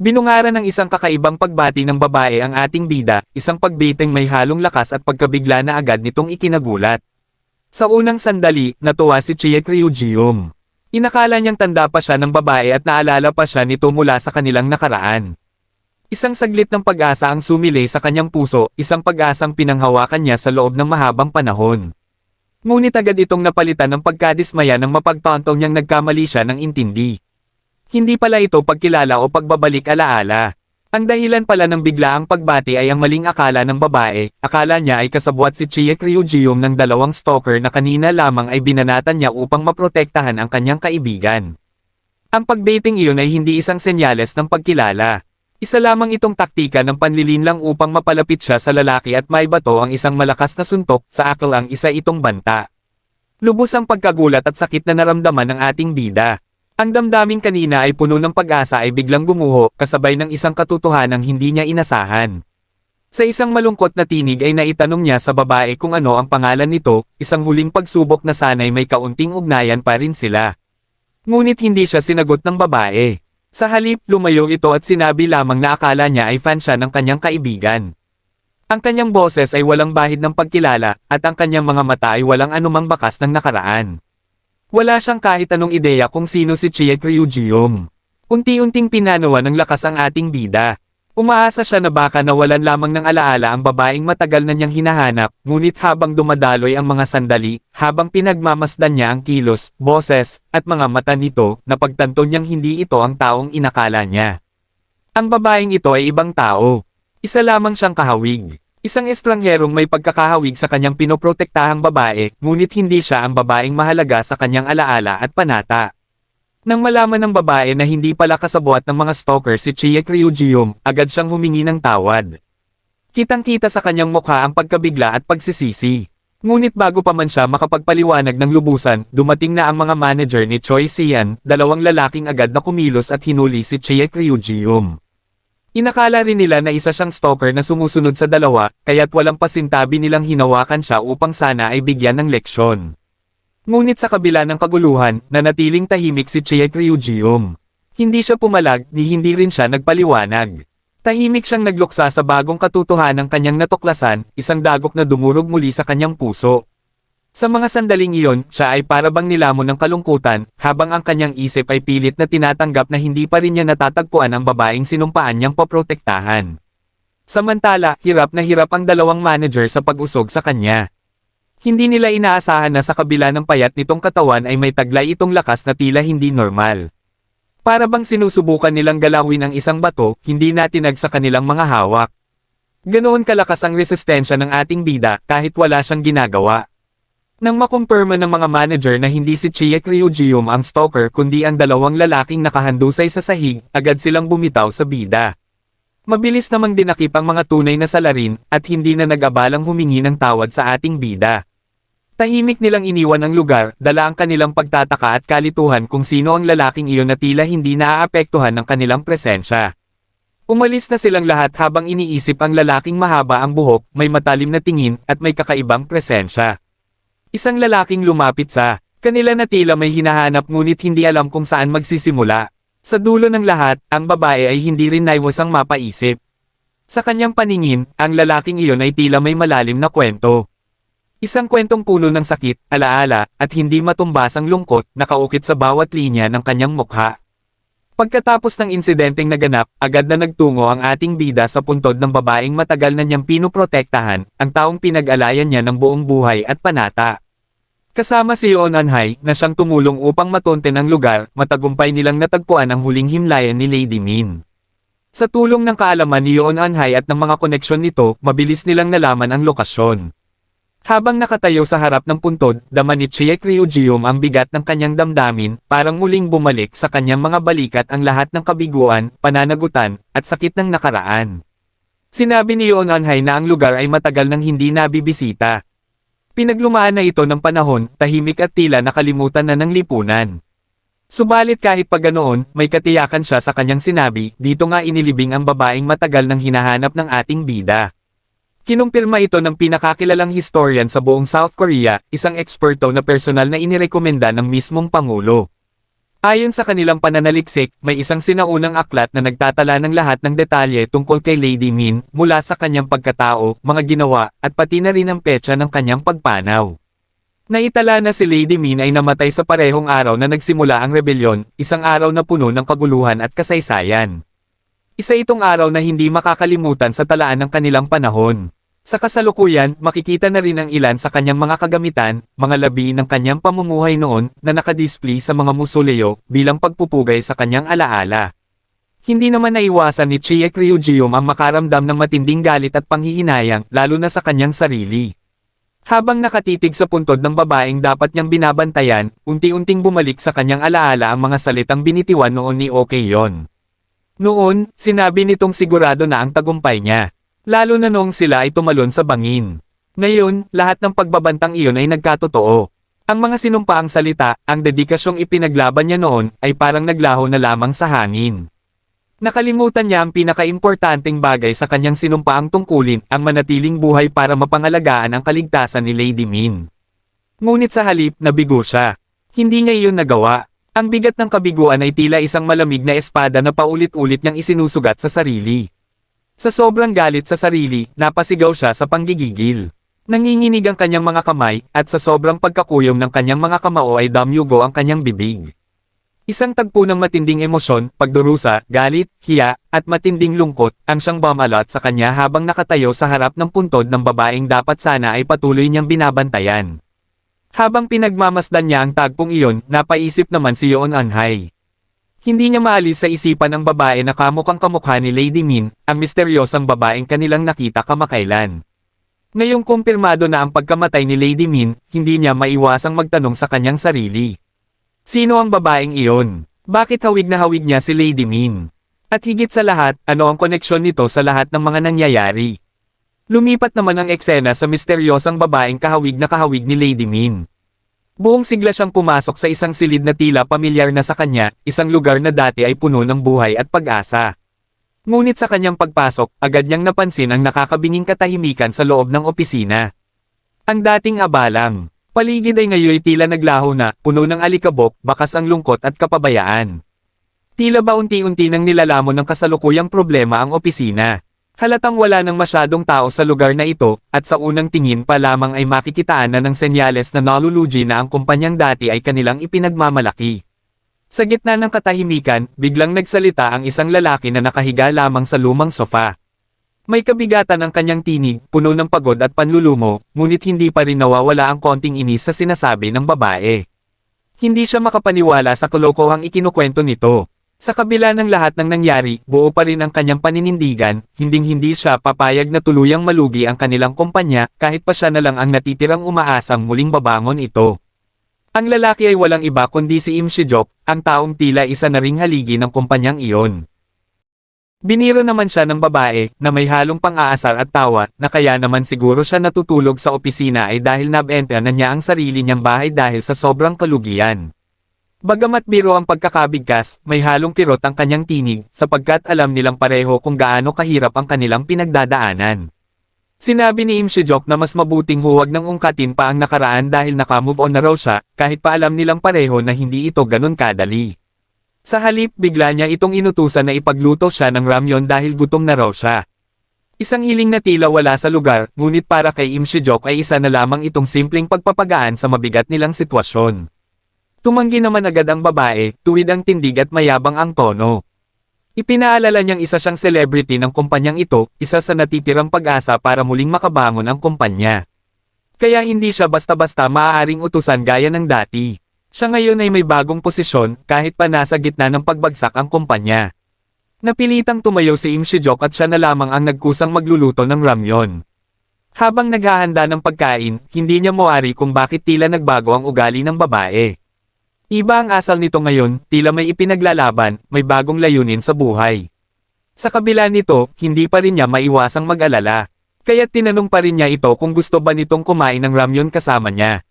Binungaran ng isang kakaibang pagbati ng babae ang ating bida, isang pagbiting may halong lakas at pagkabigla na agad nitong ikinagulat. Sa unang sandali, natuwa si Chiek Ryujium. Inakala niyang tanda pa siya ng babae at naalala pa siya nito mula sa kanilang nakaraan. Isang saglit ng pag-asa ang sumili sa kanyang puso, isang pag-asang pinanghawakan niya sa loob ng mahabang panahon. Ngunit agad itong napalitan ng pagkadismaya ng mapagtantong niyang nagkamali siya ng intindi. Hindi pala ito pagkilala o pagbabalik alaala. Ang dahilan pala ng biglaang pagbati ay ang maling akala ng babae, akala niya ay kasabwat si Chiek Ryujium ng dalawang stalker na kanina lamang ay binanatan niya upang maprotektahan ang kanyang kaibigan. Ang pagdating iyon ay hindi isang senyales ng pagkilala. Isa lamang itong taktika ng panlilinlang upang mapalapit siya sa lalaki at maibato ang isang malakas na suntok sa akal ang isa itong banta. Lubos ang pagkagulat at sakit na naramdaman ng ating bida. Ang damdamin kanina ay puno ng pag-asa ay biglang gumuho, kasabay ng isang katotohanang hindi niya inasahan. Sa isang malungkot na tinig ay naitanong niya sa babae kung ano ang pangalan nito, isang huling pagsubok na sanay may kaunting ugnayan pa rin sila. Ngunit hindi siya sinagot ng babae. Sa halip, lumayo ito at sinabi lamang na akala niya ay fan siya ng kanyang kaibigan. Ang kanyang boses ay walang bahid ng pagkilala, at ang kanyang mga mata ay walang anumang bakas ng nakaraan. Wala siyang kahit anong ideya kung sino si Chiek Ryujium. Unti-unting pinanawa ng lakas ang ating bida. Umaasa siya na baka nawalan lamang ng alaala ang babaeng matagal na niyang hinahanap, ngunit habang dumadaloy ang mga sandali, habang pinagmamasdan niya ang kilos, boses, at mga mata nito, napagtanto niyang hindi ito ang taong inakala niya. Ang babaeng ito ay ibang tao. Isa lamang siyang kahawig. Isang estrangherong may pagkakahawig sa kanyang pinoprotektahang babae, ngunit hindi siya ang babaeng mahalaga sa kanyang alaala at panata. Nang malaman ng babae na hindi pala kasabwat ng mga stalker si Chiek Ryujium, agad siyang humingi ng tawad. Kitang-kita sa kanyang mukha ang pagkabigla at pagsisisi. Ngunit bago pa man siya makapagpaliwanag ng lubusan, dumating na ang mga manager ni Choi Sian, dalawang lalaking agad na kumilos at hinuli si Chiek Ryujium. Inakala rin nila na isa siyang stalker na sumusunod sa dalawa, kaya't walang pasintabi nilang hinawakan siya upang sana ay bigyan ng leksyon. Ngunit sa kabila ng kaguluhan, nanatiling tahimik si Chiek Ryujium. Hindi siya pumalag, ni hindi rin siya nagpaliwanag. Tahimik siyang nagluksa sa bagong katotohanan ng kanyang natuklasan, isang dagok na dumurog muli sa kanyang puso. Sa mga sandaling iyon, siya ay parabang nilamon ng kalungkutan, habang ang kanyang isip ay pilit na tinatanggap na hindi pa rin niya natatagpuan ang babaeng sinumpaan niyang poprotektahan. Samantala, hirap na hirap ang dalawang manager sa pag-usog sa kanya. Hindi nila inaasahan na sa kabila ng payat nitong katawan ay may taglay itong lakas na tila hindi normal. Para bang sinusubukan nilang galawin ang isang bato, hindi natinag sa kanilang mga hawak. Ganoon kalakas ang resistensya ng ating bida kahit wala siyang ginagawa. Nang makumpirma ng mga manager na hindi si Chiek Ryujium ang stalker kundi ang dalawang lalaking nakahandusay sa sahig, agad silang bumitaw sa bida. Mabilis namang dinakip ang mga tunay na salarin, at hindi na nag-abalang humingi ng tawad sa ating bida. Tahimik nilang iniwan ang lugar, dala ang kanilang pagtataka at kalituhan kung sino ang lalaking iyon na tila hindi naaapektuhan ng kanilang presensya. Umalis na silang lahat habang iniisip ang lalaking mahaba ang buhok, may matalim na tingin, at may kakaibang presensya. Isang lalaking lumapit sa kanila na tila may hinahanap ngunit hindi alam kung saan magsisimula. Sa dulo ng lahat, ang babae ay hindi rin naiwasang mapaisip. Sa kanyang paningin, ang lalaking iyon ay tila may malalim na kwento. Isang kwentong puno ng sakit, alaala, at hindi matumbas ang lungkot, nakaukit sa bawat linya ng kanyang mukha. Pagkatapos ng insidenteng naganap, agad na nagtungo ang ating bida sa puntod ng babaeng matagal na niyang pinoprotektahan, ang taong pinag-alayan niya ng buong buhay at panata. Kasama si Yoon Anhai, na siyang tumulong upang matonten ang lugar, matagumpay nilang natagpuan ang huling himlayan ni Lady Min. Sa tulong ng kaalaman ni Yoon Anhai at ng mga koneksyon nito, mabilis nilang nalaman ang lokasyon. Habang nakatayo sa harap ng puntod, dama ni Chiek Ryujium ang bigat ng kanyang damdamin, parang muling bumalik sa kanyang mga balikat ang lahat ng kabiguan, pananagutan, at sakit ng nakaraan. Sinabi ni Yoon Anhai na ang lugar ay matagal nang hindi nabibisita. Pinaglumaan na ito ng panahon, tahimik at tila nakalimutan na ng lipunan. Subalit kahit pa ganoon, may katiyakan siya sa kanyang sinabi, dito nga inilibing ang babaeng matagal nang hinahanap ng ating bida. Kinumpirma ito ng pinakakilalang historian sa buong South Korea, isang eksperto na personal na inirekomenda ng mismong Pangulo. Ayon sa kanilang pananaliksik, may isang sinaunang aklat na nagtatala ng lahat ng detalye tungkol kay Lady Min, mula sa kanyang pagkatao, mga ginawa, at pati na rin ang petsa ng kanyang pagpanaw. Naitala na si Lady Min ay namatay sa parehong araw na nagsimula ang rebelyon, isang araw na puno ng kaguluhan at kasaysayan. Isa itong araw na hindi makakalimutan sa talaan ng kanilang panahon. Sa kasalukuyan, makikita na rin ang ilan sa kanyang mga kagamitan, mga labi ng kanyang pamumuhay noon, na nakadisplay sa mga musoleo, bilang pagpupugay sa kanyang alaala. Hindi naman naiwasan ni Chiek Ryujium ang makaramdam ng matinding galit at panghihinayang, lalo na sa kanyang sarili. Habang nakatitig sa puntod ng babaeng dapat niyang binabantayan, unti-unting bumalik sa kanyang alaala ang mga salitang binitiwan noon ni Okeyon. Noon, sinabi nitong sigurado na ang tagumpay niya. Lalo na noong sila ay tumalon sa bangin. Ngayon, lahat ng pagbabantang iyon ay nagkatotoo. Ang mga sinumpaang salita, ang dedikasyong ipinaglaban niya noon, ay parang naglaho na lamang sa hangin. Nakalimutan niya ang pinakaimportanteng bagay sa kanyang sinumpaang tungkulin, ang manatiling buhay para mapangalagaan ang kaligtasan ni Lady Min. Ngunit sa halip, nabigo siya. Hindi niya iyon nagawa. Ang bigat ng kabiguan ay tila isang malamig na espada na paulit-ulit niyang isinusugat sa sarili. Sa sobrang galit sa sarili, napasigaw siya sa panggigigil. Nanginginig ang kanyang mga kamay, at sa sobrang pagkakuyom ng kanyang mga kamao ay damyugo ang kanyang bibig. Isang tagpo ng matinding emosyon, pagdurusa, galit, hiya, at matinding lungkot, ang siyang bumalot sa kanya habang nakatayo sa harap ng puntod ng babaeng dapat sana ay patuloy niyang binabantayan. Habang pinagmamasdan niya ang tagpong iyon, napaisip naman si Yoon Anhay. Hindi niya maalis sa isipan ang babae na kamukhang kamukha ni Lady Min, ang misteryosang babaeng kanilang nakita kamakailan. Ngayong kumpirmado na ang pagkamatay ni Lady Min, hindi niya maiwasang magtanong sa kanyang sarili. Sino ang babaeng iyon? Bakit hawig na hawig niya si Lady Min? At higit sa lahat, ano ang koneksyon nito sa lahat ng mga nangyayari? Lumipat naman ang eksena sa misteryosang babaeng kahawig na kahawig ni Lady Min. Buong sigla siyang pumasok sa isang silid na tila pamilyar na sa kanya, isang lugar na dati ay puno ng buhay at pag-asa. Ngunit sa kanyang pagpasok, agad niyang napansin ang nakakabinging katahimikan sa loob ng opisina. Ang dating abalang, paligid ay ngayon tila naglaho na, puno ng alikabok, bakas ang lungkot at kapabayaan. Tila ba unti-unti nang nilalamon ng kasalukuyang problema ang opisina. Halatang wala nang masyadong tao sa lugar na ito, at sa unang tingin pa lamang ay makikitaan na ng senyales na nalulugi na ang kumpanyang dati ay kanilang ipinagmamalaki. Sa gitna ng katahimikan, biglang nagsalita ang isang lalaki na nakahiga lamang sa lumang sofa. May kabigatan ang kanyang tinig, puno ng pagod at panlulumo, ngunit hindi pa rin nawawala ang konting inis sa sinasabi ng babae. Hindi siya makapaniwala sa kalokohang ikinukwento nito. Sa kabila ng lahat ng nangyari, buo pa rin ang kanyang paninindigan, hinding-hindi siya papayag na tuluyang malugi ang kanilang kumpanya, kahit pa siya na lang ang natitirang umaasang muling babangon ito. Ang lalaki ay walang iba kundi si Im Shijok, ang taong tila isa na ring haligi ng kumpanyang iyon. Biniro naman siya ng babae, na may halong pang-aasar at tawa, na kaya naman siguro siya natutulog sa opisina ay dahil nabenta na niya ang sarili niyang bahay dahil sa sobrang kalugian. Bagamat biro ang pagkakabigkas, may halong kirot ang kanyang tinig, sapagkat alam nilang pareho kung gaano kahirap ang kanilang pinagdadaanan. Sinabi ni Im Shijok na mas mabuting huwag ng ungkatin pa ang nakaraan dahil nakamove on na raw siya, kahit pa alam nilang pareho na hindi ito ganun kadali. Sa halip bigla niya itong inutusan na ipagluto siya ng ramyon dahil gutom na raw siya. Isang hiling na tila wala sa lugar, ngunit para kay Im Shijok ay isa na lamang itong simpleng pagpapagaan sa mabigat nilang sitwasyon. Tumanggi naman agad ang babae, tuwid ang tindig at mayabang ang tono. Ipinaalala niyang isa siyang celebrity ng kumpanyang ito, isa sa natitirang pag-asa para muling makabangon ang kumpanya. Kaya hindi siya basta-basta maaaring utusan gaya ng dati. Siya ngayon ay may bagong posisyon, kahit pa nasa gitna ng pagbagsak ang kumpanya. Napilitang tumayo si Im Shijok at siya na lamang ang nagkusang magluluto ng ramyon. Habang naghahanda ng pagkain, hindi niya mawari kung bakit tila nagbago ang ugali ng babae. Iba ang asal nito ngayon, tila may ipinaglalaban, may bagong layunin sa buhay. Sa kabila nito, hindi pa rin niya maiwasang mag-alala. Kaya tinanong pa rin niya ito kung gusto ba nitong kumain ng ramyon kasama niya.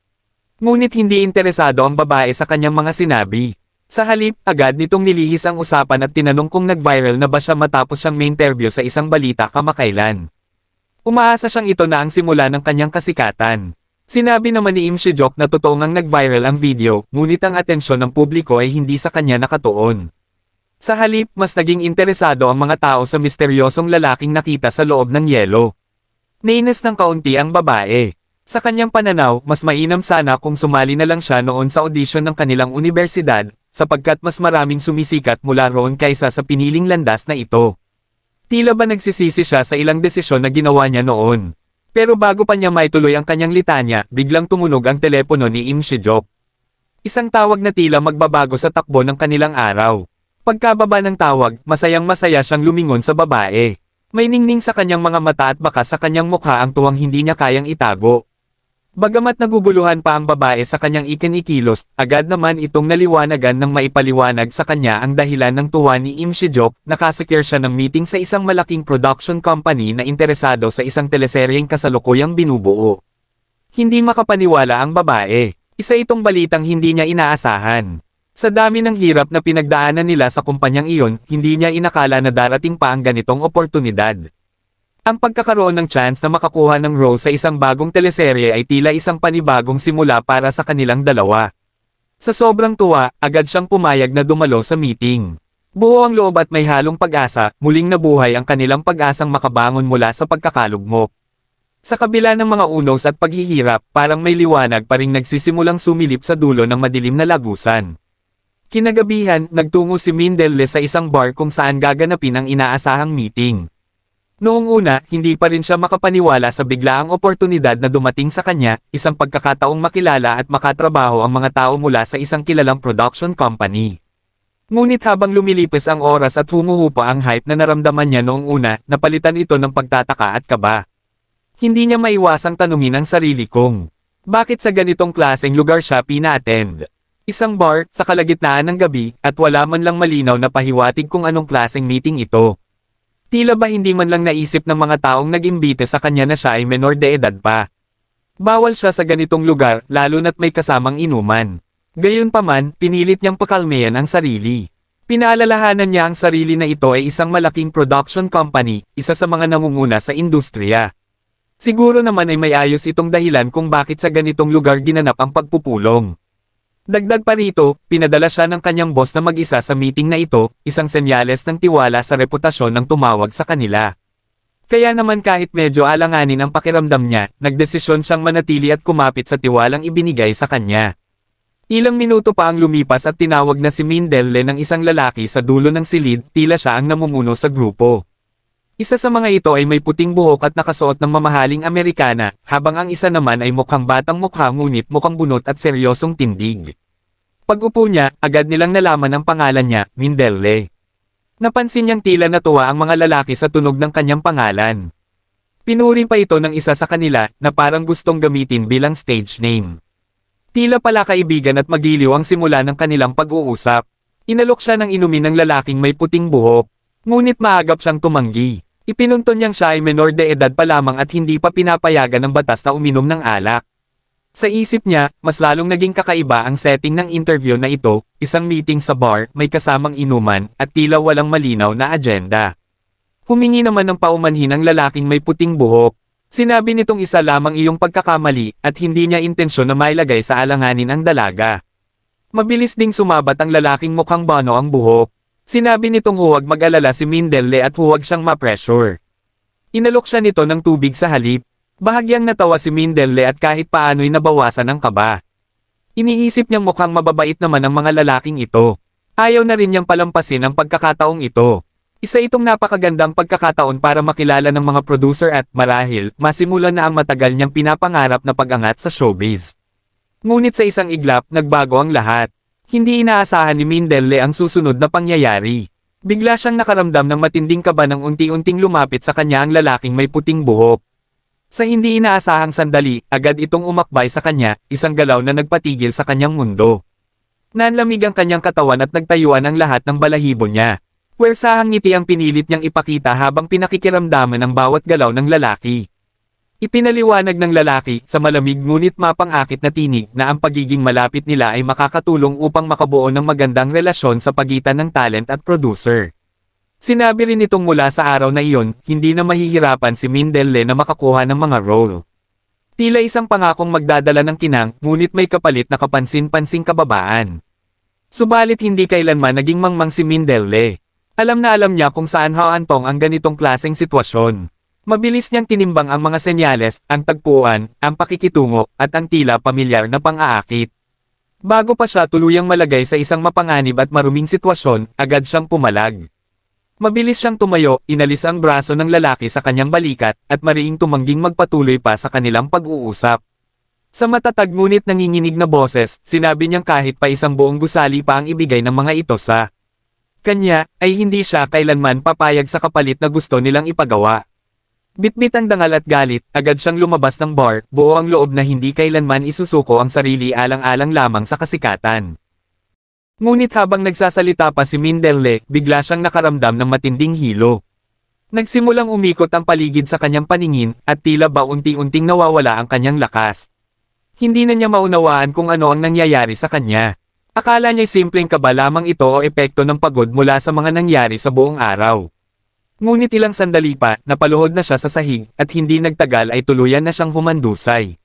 Ngunit hindi interesado ang babae sa kanyang mga sinabi. Sa halip, agad nitong nilihis ang usapan at tinanong kung nag-viral na ba siya matapos siyang may interview sa isang balita kamakailan. Umaasa siyang ito na ang simula ng kanyang kasikatan. Sinabi naman ni Im Shijok na totoo ngang nag-viral ang video, ngunit ang atensyon ng publiko ay hindi sa kanya nakatuon. Sa halip, mas naging interesado ang mga tao sa misteryosong lalaking nakita sa loob ng yelo. Nainis ng kaunti ang babae. Sa kanyang pananaw, mas mainam sana kung sumali na lang siya noon sa audition ng kanilang universidad, sapagkat mas maraming sumisikat mula roon kaysa sa piniling landas na ito. Tila ba nagsisisi siya sa ilang desisyon na ginawa niya noon. Pero bago pa niya maituloy ang kanyang litanya, biglang tumunog ang telepono ni Im Shijok. Isang tawag na tila magbabago sa takbo ng kanilang araw. Pagkababa ng tawag, masayang masaya siyang lumingon sa babae. May ningning sa kanyang mga mata at baka sa kanyang mukha ang tuwang hindi niya kayang itago. Bagamat naguguluhan pa ang babae sa kanyang ikinikilos, agad naman itong naliwanagan ng maipaliwanag sa kanya ang dahilan ng tuwa ni Im Shijok, nakasecure siya ng meeting sa isang malaking production company na interesado sa isang teleseryeng kasalukuyang binubuo. Hindi makapaniwala ang babae. Isa itong balitang hindi niya inaasahan. Sa dami ng hirap na pinagdaanan nila sa kumpanyang iyon, hindi niya inakala na darating pa ang ganitong oportunidad. Ang pagkakaroon ng chance na makakuha ng role sa isang bagong teleserye ay tila isang panibagong simula para sa kanilang dalawa. Sa sobrang tuwa, agad siyang pumayag na dumalo sa meeting. Buo ang loob at may halong pag-asa, muling nabuhay ang kanilang pag-asang makabangon mula sa pagkakalugmok. Sa kabila ng mga unos at paghihirap, parang may liwanag pa ring nagsisimulang sumilip sa dulo ng madilim na lagusan. Kinagabihan, nagtungo si Mindelle sa isang bar kung saan gaganapin ang inaasahang meeting. Noong una, hindi pa rin siya makapaniwala sa biglaang oportunidad na dumating sa kanya, isang pagkakataong makilala at makatrabaho ang mga tao mula sa isang kilalang production company. Ngunit habang lumilipis ang oras at humuhupa ang hype na naramdaman niya noong una, napalitan ito ng pagtataka at kaba. Hindi niya maiwasang tanungin ang sarili kong, bakit sa ganitong klaseng lugar siya pina-attend? Isang bar, sa kalagitnaan ng gabi, at wala man lang malinaw na pahiwatig kung anong klaseng meeting ito. Tila ba hindi man lang naisip ng mga taong nag-imbite sa kanya na siya ay menor de edad pa. Bawal siya sa ganitong lugar, lalo na't may kasamang inuman. Gayunpaman, pinilit niyang pakalmayan ang sarili. Pinaalalahanan niya ang sarili na ito ay isang malaking production company, isa sa mga nangunguna sa industriya. Siguro naman ay may ayos itong dahilan kung bakit sa ganitong lugar ginanap ang pagpupulong. Dagdag pa rito, pinadala siya ng kanyang boss na mag-isa sa meeting na ito, isang senyales ng tiwala sa reputasyon ng tumawag sa kanila. Kaya naman kahit medyo alanganin ang pakiramdam niya, nagdesisyon siyang manatili at kumapit sa tiwalang ibinigay sa kanya. Ilang minuto pa ang lumipas at tinawag na si Mindelle ng isang lalaki sa dulo ng silid, tila siya ang namumuno sa grupo. Isa sa mga ito ay may puting buhok at nakasuot ng mamahaling Amerikana, habang ang isa naman ay mukhang batang mukha ngunit mukhang bunot at seryosong tindig. Pag-upo niya, agad nilang nalaman ang pangalan niya, Mindelle. Napansin niyang tila natuwa ang mga lalaki sa tunog ng kanyang pangalan. Pinuri pa ito ng isa sa kanila, na parang gustong gamitin bilang stage name. Tila pala kaibigan at magiliw ang simula ng kanilang pag-uusap. Inalok siya ng inumin ng lalaking may puting buhok. Ngunit maagap siyang tumanggi. Ipinunton niyang siya ay menor de edad pa lamang at hindi pa pinapayagan ng batas na uminom ng alak. Sa isip niya, mas lalong naging kakaiba ang setting ng interview na ito, isang meeting sa bar, may kasamang inuman, at tila walang malinaw na agenda. Humingi naman ng paumanhin ang lalaking may puting buhok. Sinabi nitong isa lamang iyong pagkakamali, at hindi niya intensyon na mailagay sa alanganin ang dalaga. Mabilis ding sumabat ang lalaking mukhang bano ang buhok. Sinabi nitong huwag mag-alala si Mindelle at huwag siyang ma-pressure. Inalok siya nito ng tubig sa halip. Bahagyang natawa si Mindelle at kahit paano'y nabawasan ang kaba. Iniisip niyang mukhang mababait naman ang mga lalaking ito. Ayaw na rin niyang palampasin ang pagkakataong ito. Isa itong napakagandang pagkakataon para makilala ng mga producer at, marahil, masimulan na ang matagal niyang pinapangarap na pag-angat sa showbiz. Ngunit sa isang iglap, nagbago ang lahat. Hindi inaasahan ni Mindelle ang susunod na pangyayari. Bigla siyang nakaramdam ng matinding kaba nang unti-unting lumapit sa kanya ang lalaking may puting buhok. Sa hindi inaasahang sandali, agad itong umakbay sa kanya, isang galaw na nagpatigil sa kanyang mundo. Nanlamig ang kanyang katawan at nagtayuan ang lahat ng balahibo niya. Wersahang ngiti ang pinilit niyang ipakita habang pinakikiramdaman ang bawat galaw ng lalaki. Ipinaliwanag ng lalaki sa malamig ngunit mapang-akit na tinig na ang pagiging malapit nila ay makakatulong upang makabuo ng magandang relasyon sa pagitan ng talent at producer. Sinabi rin itong mula sa araw na iyon, hindi na mahihirapan si Mindelle na makakuha ng mga role. Tila isang pangakong magdadala ng kinang, ngunit may kapalit na kapansin-pansing kababaan. Subalit hindi kailanman naging mangmang si Mindelle. Alam na alam niya kung saan haantong ang ganitong klaseng sitwasyon. Mabilis niyang tinimbang ang mga senyales, ang tagpuan, ang pakikitungo, at ang tila pamilyar na pang-aakit. Bago pa siya tuluyang malagay sa isang mapanganib at maruming sitwasyon, agad siyang pumalag. Mabilis siyang tumayo, inalis ang braso ng lalaki sa kanyang balikat, at mariing tumangging magpatuloy pa sa kanilang pag-uusap. Sa matatag ngunit nanginginig na boses, sinabi niyang kahit pa isang buong gusali pa ang ibigay ng mga ito sa kanya, ay hindi siya kailanman papayag sa kapalit na gusto nilang ipagawa. Bitbit ang dangal at galit, agad siyang lumabas ng bar, buo ang loob na hindi kailanman isusuko ang sarili alang-alang lamang sa kasikatan. Ngunit habang nagsasalita pa si Mindelle, bigla siyang nakaramdam ng matinding hilo. Nagsimulang umikot ang paligid sa kanyang paningin, at tila ba unti-unting nawawala ang kanyang lakas. Hindi na niya maunawaan kung ano ang nangyayari sa kanya. Akala niya simpleng kaba lamang ito o epekto ng pagod mula sa mga nangyari sa buong araw. Ngunit ilang sandali pa, napaluhod na siya sa sahig, at hindi nagtagal ay tuluyan na siyang humandusay.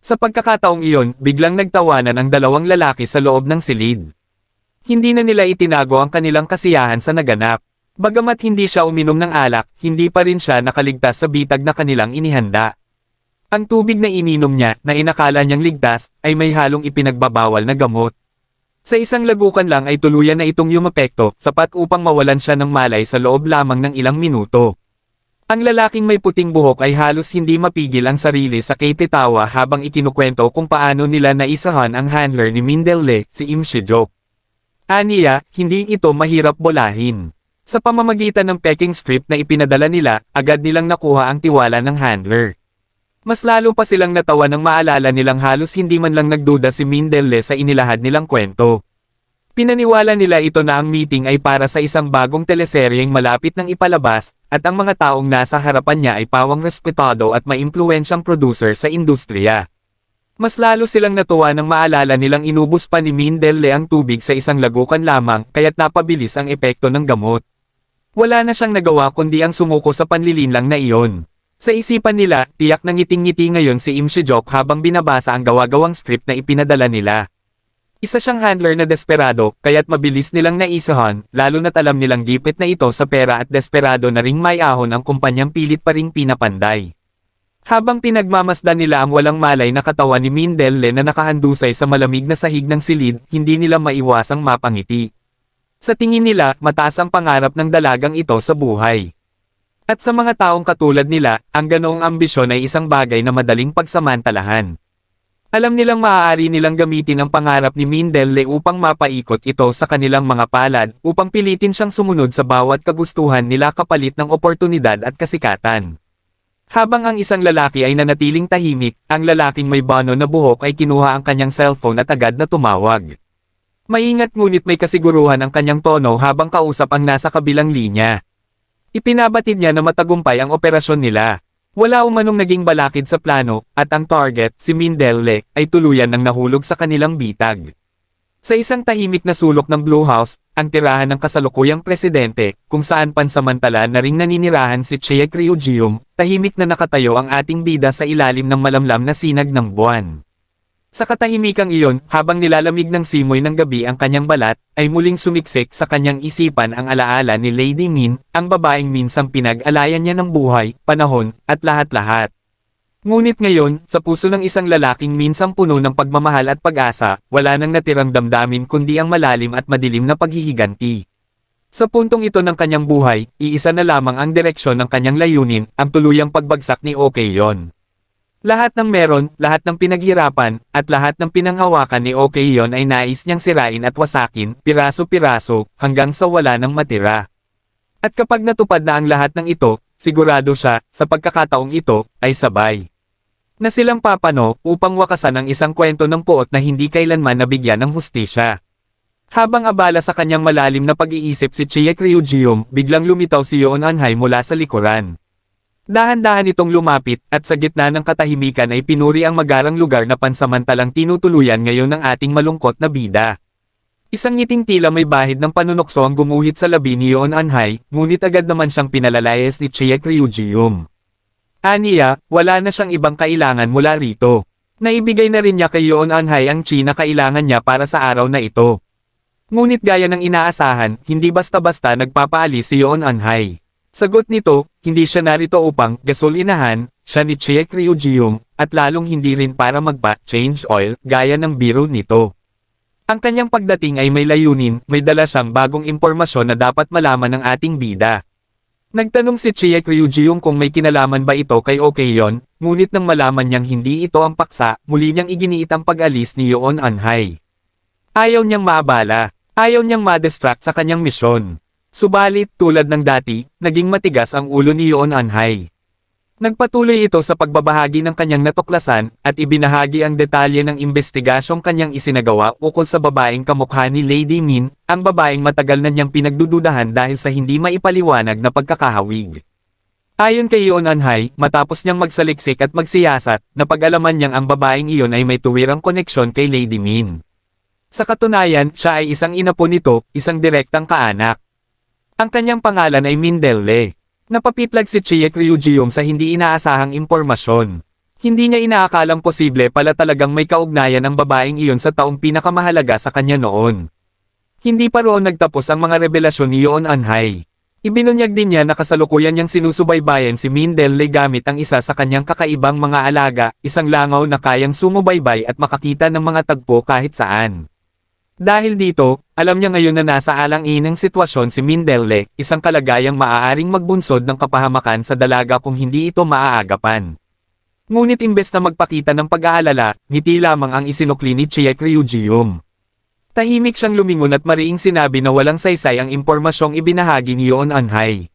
Sa pagkakataong iyon, biglang nagtawanan ang dalawang lalaki sa loob ng silid. Hindi na nila itinago ang kanilang kasiyahan sa naganap. Bagamat hindi siya uminom ng alak, hindi pa rin siya nakaligtas sa bitag na kanilang inihanda. Ang tubig na ininom niya, na inakala niyang ligtas, ay may halong ipinagbabawal na gamot. Sa isang lagukan lang ay tuluyan na itong yumapekto, sapat upang mawalan siya ng malay sa loob lamang ng ilang minuto. Ang lalaking may puting buhok ay halos hindi mapigil ang sarili sa kititawa habang ikinukwento kung paano nila naisahan ang handler ni Mindelle, si Im Shijok. Aniya, hindi ito mahirap bolahin. Sa pamamagitan ng packing strip na ipinadala nila, agad nilang nakuha ang tiwala ng handler. Mas lalo pa silang natawa nang maalala nilang halos hindi man lang nagduda si Mindelle sa inilahad nilang kwento. Pinaniwala nila ito na ang meeting ay para sa isang bagong teleseryeng malapit ng ipalabas, at ang mga taong nasa harapan niya ay pawang respetado at maimpluwensyang producer sa industriya. Mas lalo silang natuwa nang maalala nilang inubos pa ni Mindelle ang tubig sa isang lagukan lamang kaya't napabilis ang epekto ng gamot. Wala na siyang nagawa kundi ang sumuko sa panlilinlang na iyon. Sa isipan nila, tiyak na ngiting-ngiti ngayon si Im Shijok habang binabasa ang gawa-gawang script na ipinadala nila. Isa siyang handler na desperado, kaya't mabilis nilang naisahan, lalo na't alam nilang gipit na ito sa pera at desperado na ring may ahon ang kumpanyang pilit pa ring pinapanday. Habang pinagmamasdan nila ang walang malay na katawan ni Mindelle na nakahandusay sa malamig na sahig ng silid, hindi nila maiwasang mapangiti. Sa tingin nila, mataas ang pangarap ng dalagang ito sa buhay. At sa mga taong katulad nila, ang ganoong ambisyon ay isang bagay na madaling pagsamantalahan. Alam nilang maaari nilang gamitin ang pangarap ni Mindelle upang mapaikot ito sa kanilang mga palad, upang pilitin siyang sumunod sa bawat kagustuhan nila kapalit ng oportunidad at kasikatan. Habang ang isang lalaki ay nanatiling tahimik, ang lalaking may bano na buhok ay kinuha ang kanyang cellphone at agad na tumawag. Maingat ngunit may kasiguruhan ang kanyang tono habang kausap ang nasa kabilang linya. Ipinabatid niya na matagumpay ang operasyon nila. Wala umanong naging balakid sa plano, at ang target, si Mindelle, ay tuluyan ng nahulog sa kanilang bitag. Sa isang tahimik na sulok ng Blue House, ang tirahan ng kasalukuyang presidente, kung saan pansamantala na ring naninirahan si Chea Ryujium, tahimik na nakatayo ang ating bida sa ilalim ng malamlam na sinag ng buwan. Sa katahimikang iyon, habang nilalamig ng simoy ng gabi ang kanyang balat, ay muling sumiksik sa kanyang isipan ang alaala ni Lady Min, ang babaeng minsang pinag-alayan niya ng buhay, panahon, at lahat-lahat. Ngunit ngayon, sa puso ng isang lalaking minsang puno ng pagmamahal at pag-asa, wala nang natirang damdamin kundi ang malalim at madilim na paghihiganti. Sa puntong ito ng kanyang buhay, iisa na lamang ang direksyon ng kanyang layunin, ang tuluyang pagbagsak ni Okeyon. Lahat ng meron, lahat ng pinaghirapan, at lahat ng pinanghawakan ni Okeyon ay nais niyang sirain at wasakin, piraso-piraso, hanggang sa wala nang matira. At kapag natupad na ang lahat ng ito, sigurado siya, sa pagkakataong ito, ay sabay. Na silang papano upang wakasan ang isang kwento ng puot na hindi kailanman nabigyan ng hustisya. Habang abala sa kanyang malalim na pag-iisip si Chie Ryujium, biglang lumitaw si Yoon Anhai mula sa likuran. Dahan-dahan itong lumapit, at sa gitna ng katahimikan ay pinuri ang magarang lugar na pansamantalang tinutuluyan ngayon ng ating malungkot na bida. Isang ngiting tila may bahid ng panunokso ang gumuhit sa labi ni Yoon Anhai, ngunit agad naman siyang pinalalayas ni Chie Ryujium. Aniya, wala na siyang ibang kailangan mula rito. Naibigay na rin niya kay Yoon Anhai ang chi na kailangan niya para sa araw na ito. Ngunit gaya ng inaasahan, hindi basta-basta nagpapaalis si Yoon Anhai. Sagot nito, hindi siya narito upang gasolinahan, siya ni Chiek Ryujium, at lalong hindi rin para magpa-change oil, gaya ng biro nito. Ang kanyang pagdating ay may layunin, may dala siyang bagong impormasyon na dapat malaman ng ating bida. Nagtanong si Chiek Ryujium kung may kinalaman ba ito kay Okeyon, ngunit nang malaman niyang hindi ito ang paksa, muli niyang iginiit ang pag-alis ni Yoon Anhai. Ayaw niyang maabala, ayaw niyang ma-distract sa kanyang misyon. Subalit, tulad ng dati, naging matigas ang ulo ni Yoon Anhai. Nagpatuloy ito sa pagbabahagi ng kanyang natuklasan, at ibinahagi ang detalye ng investigasyong kanyang isinagawa ukol sa babaeng kamukha ni Lady Min, ang babaeng matagal na niyang pinagdududahan dahil sa hindi maipaliwanag na pagkakahawig. Ayon kay Yoon Anhai, matapos niyang magsaliksik at magsiyasat, napag-alaman niyang ang babaeng iyon ay may tuwirang koneksyon kay Lady Min. Sa katunayan, siya ay isang inapo nito, isang direktang kaanak. Ang kanyang pangalan ay Mindelle. Napapitlag si Chiek Ryujium sa hindi inaasahang impormasyon. Hindi niya inaakalang posible pala talagang may kaugnayan ang babaeng iyon sa taong pinakamahalaga sa kanya noon. Hindi pa roon nagtapos ang mga revelasyon ni Yoon Anhai. Ibinunyag din niya na kasalukuyan niyang sinusubaybayan si Mindelle gamit ang isa sa kanyang kakaibang mga alaga, isang langaw na kayang sumubaybay at makakita ng mga tagpo kahit saan. Dahil dito, alam niya ngayon na nasa alang-inang sitwasyon si Mindelle, isang kalagayang maaaring magbunsod ng kapahamakan sa dalaga kung hindi ito maaagapan. Ngunit imbes na magpakita ng pag-aalala, ngiti lamang ang isinukli ni Chiek Ryujium. Tahimik siyang lumingon at mariing sinabi na walang saysay ang impormasyong ibinahagi ni Yoon Anhai.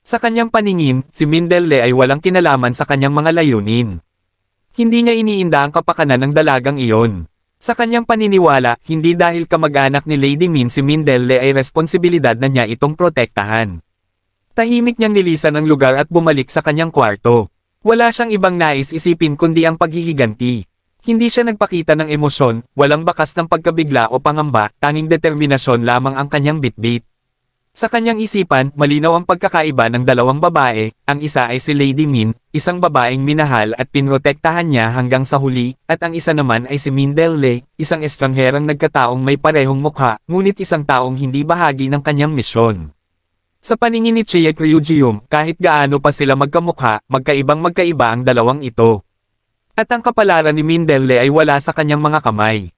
Sa kanyang paningin, si Mindelle ay walang kinalaman sa kanyang mga layunin. Hindi niya iniinda ang kapakanan ng dalagang iyon. Sa kanyang paniniwala, hindi dahil kamag-anak ni Lady Min si Mindelle ay responsibilidad na niya itong protektahan. Tahimik niyang nilisan ang lugar at bumalik sa kanyang kwarto. Wala siyang ibang nais isipin kundi ang paghihiganti. Hindi siya nagpakita ng emosyon, walang bakas ng pagkabigla o pangamba, tanging determinasyon lamang ang kanyang bitbit. Sa kanyang isipan, malinaw ang pagkakaiba ng dalawang babae, ang isa ay si Lady Min, isang babaeng minahal at pinrotektahan niya hanggang sa huli, at ang isa naman ay si Mindelle, isang estrangherang nagkataong may parehong mukha, ngunit isang taong hindi bahagi ng kanyang misyon. Sa paningin ni Chiek Ryujium, kahit gaano pa sila magkamukha, magkaibang magkaiba ang dalawang ito. At ang kapalaran ni Mindelle ay wala sa kanyang mga kamay.